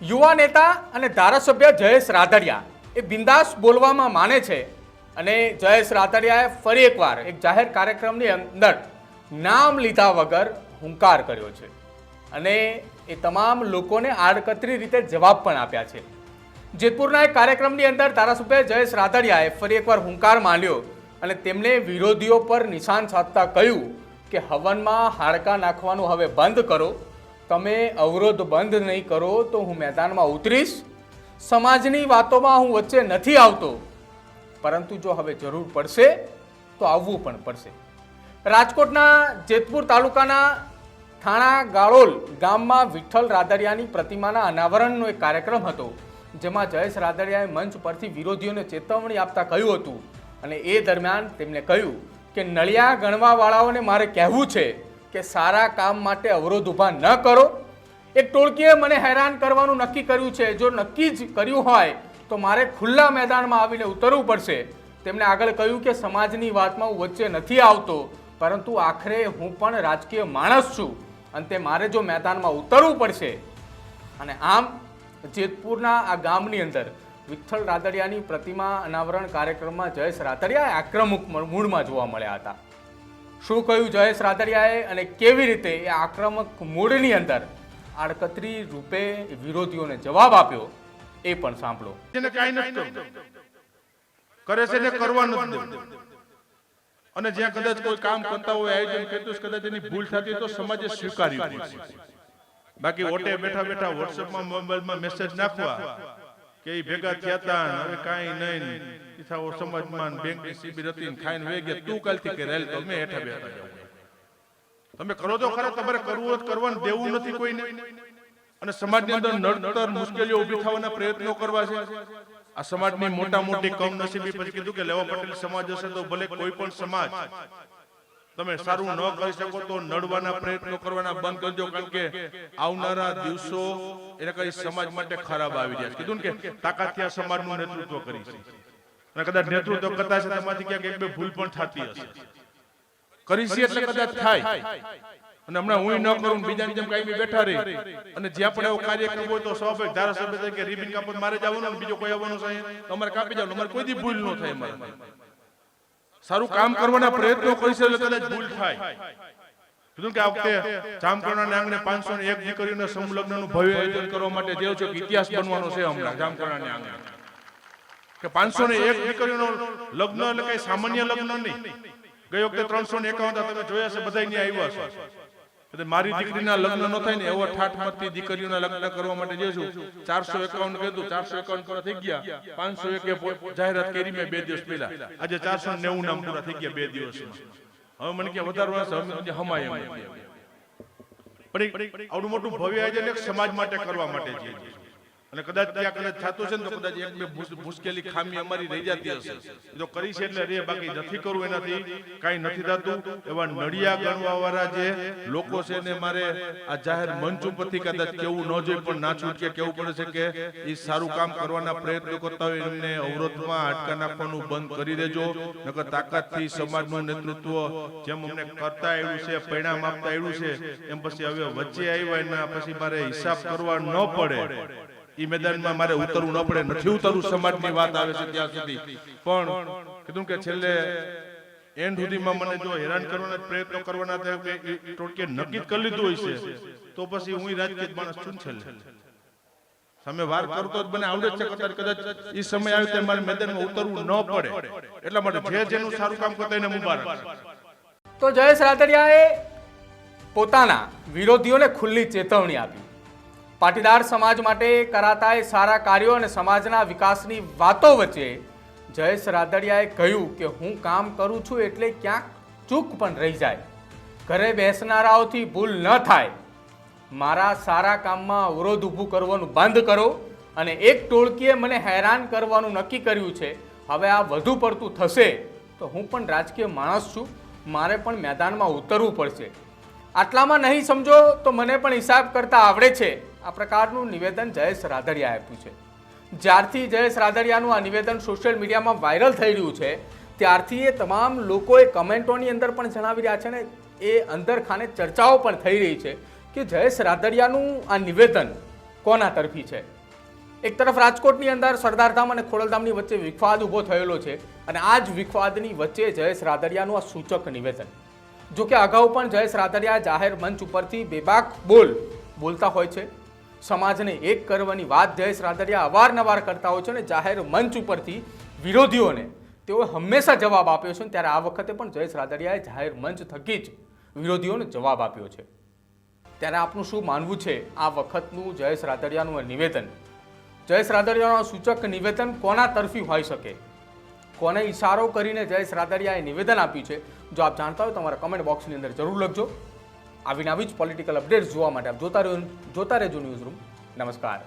યુવા નેતા અને ધારાસભ્ય જયેશ રાદડિયા એ બિંદાસ બોલવામાં માને છે અને જયેશ રાદડિયાએ ફરી એકવાર એક જાહેર કાર્યક્રમની અંદર નામ લીધા વગર હુંકાર કર્યો છે અને એ તમામ લોકોને આડકતરી રીતે જવાબ પણ આપ્યા છે. જેતપુરના એક કાર્યક્રમની અંદર ધારાસભ્ય જયેશ રાદડિયાએ ફરી એકવાર હુંકાર માંડ્યો અને તેમણે વિરોધીઓ પર નિશાન સાધતા કહ્યું કે હવનમાં હાડકાં નાખવાનું હવે બંધ કરો તમે અવરોધ બંધ નહીં કરો તો હું મેદાનમાં ઉતરીશ. સમાજની વાતોમાં હું વચ્ચે નથી આવતો. પરંતુ જો હવે જરૂર પડશે, તો આવવું પણ પડશે. રાજકોટના જેતપુર તાલુકાના થાણા ગાળોલ ગામમાં વિઠ્ઠલ રાદડિયાની પ્રતિમાના અનાવરણનો એક કાર્યક્રમ હતો, જેમાં જયેશ રાદડિયાએ મંચ પરથી વિરોધીઓને ચેતવણી આપતા કહ્યું હતું. અને એ દરમિયાન તેમણે કહ્યું કે નળિયા ગણવાવાળાઓને મારે કહેવું છે કે સારા કામ માટે અવરોધ ઊભા ન કરો. એક ટોળકીએ મને હેરાન કરવાનું નક્કી કર્યું છે. જો નક્કી જ કર્યું હોય, તો મારે ખુલ્લા મેદાનમાં આવીને ઉતરવું પડશે. તેમણે આગળ કહ્યું કે સમાજની વાતમાં હું વચ્ચે નથી આવતો, પરંતુ આખરે હું પણ રાજકીય માણસ છું. અંતે મારે જો મેદાનમાં ઉતરવું પડશે. અને આમ, જેતપુરના આ ગામની અંદર વિઠ્ઠલ રાદડિયાની પ્રતિમા અનાવરણ કાર્યક્રમમાં જયેશ રાદડિયા આક્રમક મૂળમાં જોવા મળ્યા હતા. શું કહ્યું જયેશ રાદરિયાએ અને કેવી રીતે એ આક્રમક મૂળની અંદર આડકતરી રૂપે વિરોધીઓને જવાબ આપ્યો એ પણ સાંભળો. કરે છે ને કરવા નથી અને જ્યાં કદાચ કોઈ કામ કરતા હોય, આયોજન કરતું કદાચ એની ભૂલ થતી તો સમાજે સ્વીકારવી બાકી ઓટે બેઠા બેઠા વોટ્સએપમાં મોબાઈલમાં મેસેજ નાખવા. કે ભેગા થયા હતા હવે કાંઈ નહીં ને. ઈથાઓ સમાજમાં ને બેંકની શિબિર હતી ખાઈને વહી ગયા. તું કાલથી કે તો મેં હેઠા બેઠા જાઉં. તમે કરો તો ખરા, તમારે કરવું જ કરવાનું દેવું નથી કોઈને. અને સમાજની અંદર નડતર મુશ્કેલીઓ ઊભી થવાના પ્રયત્નો કરવા છે. આ સમાજની મોટા મોટી કમનસીબી પછી કીધું કે લેવા પટેલ સમાજ હશે તો ભલે કોઈ પણ સમાજ તમે સારું ન કરી શકો તો નડવાના પ્રયત્નો કરવાના બંધ કરજો કારણ કે આવનારા દિવસો એને કઈ સમાજ માટે ખરાબ આવી રહ્યા છે. કીધું કે તાકાતથી આ સમાજનું નેતૃત્વ કરી છે. અને કદાચ નેતૃત્વ કરતા છે તમારી ક્યાંક એક બે ભૂલ પણ થતી હશે. કરી છે એટલે કદાચ થાય. અને હમણાં હું ન કરું બીજાની જેમ કાંઈ બેઠા રહી અને જ્યાં પણ એવો કાર્યક્રમ હોય તો સ્વાભાવિક ધારાસભ્ય તરીકે રિબિન કાપત મારે જવાનું આવવાનું બીજો કોઈ આવવાનું છે અમારે કાપી જવાનું અમારે કોઈ ભૂલ ન થાય અમારે સારું કામ કરવાના પ્રયત્નો કરીશું એટલે કદાચ ભૂલ થાય. કીધું કે આ વખતે જામકરણા આંગણે પાંચસો ને એક દીકરીઓના સમલગ્નનું ભવ્ય આયોજન કરવા માટે જે છે ઇતિહાસ બનવાનો છે હમણાં જામકરણાના આંગણે. કે પાંચસો ને એક દીકરીઓનો લગ્ન એટલે કઈ સામાન્ય લગ્ન નહીં. ગઈ વખતે ત્રણસો ને એકાવન તમે જોયા છે બધા અહીંયા આવ્યા છે એટલે મારી દીકરીના લગ્ન ન થાય ને એવો ઠાઠમાંથી દીકરીઓના લગ્ન કરવા માટે જે છું ચારસો એકાવન કીધું ચારસો એકાવન પૂરા થઈ ગયા. પાંચસો એક જાહેરાત કરી મેં બે દિવસ પહેલા. આજે ચારસો નેવું નામ પૂરા થઈ ગયા બે દિવસ હવે મને કે વધારવા હમાય પણ આવડું મોટું ભવ્ય આયોજન સમાજ માટે કરવા માટે છે. અને કદાચ ત્યાં કદાચ થતું છે ને તો કદાચ એક બે મુશ્કેલી ખામી અમારી રહી જતી હશે. જો કરી છે એટલે રે, બાકી નથી કરવું એનાથી, કાંઈ નથી થતું. એવા નડિયા ગણવા વાળા જે લોકો છે ને મારે આ જાહેર મંચ ઉપરથી કદાચ કેવું ન જોઈએ, પણ ના છૂટકે કેવું પડે છે કે એ સારું કામ કરવાના પ્રયત્નો કરતા હોય એમને અવરોધમાં અટકા નાખવાનું બંધ કરી દેજો. નકર તાકાતથી સમાજનું નેતૃત્વ જેમ અમને કરતા આવ્યું છે, પરિણામ આપતા આવ્યું છે, એમ પછી હવે વચ્ચે આવ્યા એના પછી મારે હિસાબ કરવા ન પડે. ઈ મેદાનમાં મારે ઉતરવું ન પડે. નથી ઉતરવું, સમાજની વાત આવે છે ત્યાં સુધી. પણ કીધું કે છેલ્લે એન્ડ સુધીમાં મને જો હેરાન કરવાના પ્રયત્નો કરવાના થાય કે ટોટકે નક્કી કરી લીધું હોય છે, તો પછી હું રાજકીય માણસ છું છેલ્લે. તમે વાર કરતો જ મને આવડે છે કદાચ કદાચ એ સમય આવે ત્યારે મારે મેદાનમાં ઉતરવું ન પડે. એટલા માટે જે જેનું સારું કામ કરતા એને મુબારક. તો જયેશ રાદડિયાએ પોતાના વિરોધીઓને ખુલ્લી ચેતવણી આપી. પાટીદાર સમાજ માટે કરાતા એ સારા કાર્યો અને સમાજના વિકાસની વાતો વચ્ચે જયેશ રાદડિયાએ કહ્યું કે હું કામ કરું છું એટલે ક્યાંક ચૂક પણ રહી જાય. ઘરે બેસનારાઓથી ભૂલ ન થાય. મારા સારા કામમાં અવરોધ ઊભું કરવાનું બંધ કરો અને એક ટોળકીએ મને હેરાન કરવાનું નક્કી કર્યું છે. હવે આ વધુ પડતું થશે તો હું પણ રાજકીય માણસ છું. મારે પણ મેદાનમાં ઉતરવું પડશે. આટલામાં નહીં સમજો તો મને પણ હિસાબ કરતાં આવડે છે. આ પ્રકારનું નિવેદન જયેશ રાદડિયા આપ્યું છે. જ્યારથી જયેશ રાદડિયાનું આ નિવેદન સોશિયલ મીડિયામાં વાયરલ થઈ રહ્યું છે, ત્યારથી એ તમામ લોકોએ કમેન્ટોની અંદર પણ જણાવી રહ્યા છે ને એ અંદર ખાને ચર્ચાઓ પણ થઈ રહી છે કે જયેશ રાદડિયાનું આ નિવેદન કોના તરફી છે? એક તરફ રાજકોટની અંદર સરદારધામ અને ખોડલધામની વચ્ચે વિખવાદ ઊભો થયેલો છે અને આ જ વિખવાદની વચ્ચે જયેશ રાદડિયાનું આ સૂચક નિવેદન. જો કે અગાઉ પણ જયેશ રાદડિયા જાહેર મંચ ઉપરથી બેબાક બોલ બોલતા હોય છે. સમાજને એક કરવાની વાત જયેશ રાદડિયા અવારનવાર કરતા હોય છે અને જાહેર મંચ ઉપરથી વિરોધીઓને તેઓએ હંમેશા જવાબ આપ્યો છે ત્યારે આ વખતે પણ જયેશ રાદડિયાએ જાહેર મંચ થકી જ વિરોધીઓને જવાબ આપ્યો છે. ત્યારે આપનું શું માનવું છે આ વખતનું જયેશ રાદડિયાનું નિવેદન? જયેશ રાદડિયાનું સૂચક નિવેદન કોના તરફી હોઈ શકે? કોને ઇશારો કરીને જયેશ રાદડિયાએ નિવેદન આપ્યું છે? જો આપ જાણતા હોય તો અમારા કમેન્ટ બોક્સની અંદર જરૂર લખજો. આવી જ પોલિટિકલ અપડેટ્સ જોવા માટે આપ જોતા રહ્યો જોતા રહેજો ન્યૂઝ રૂમ નમસ્કાર.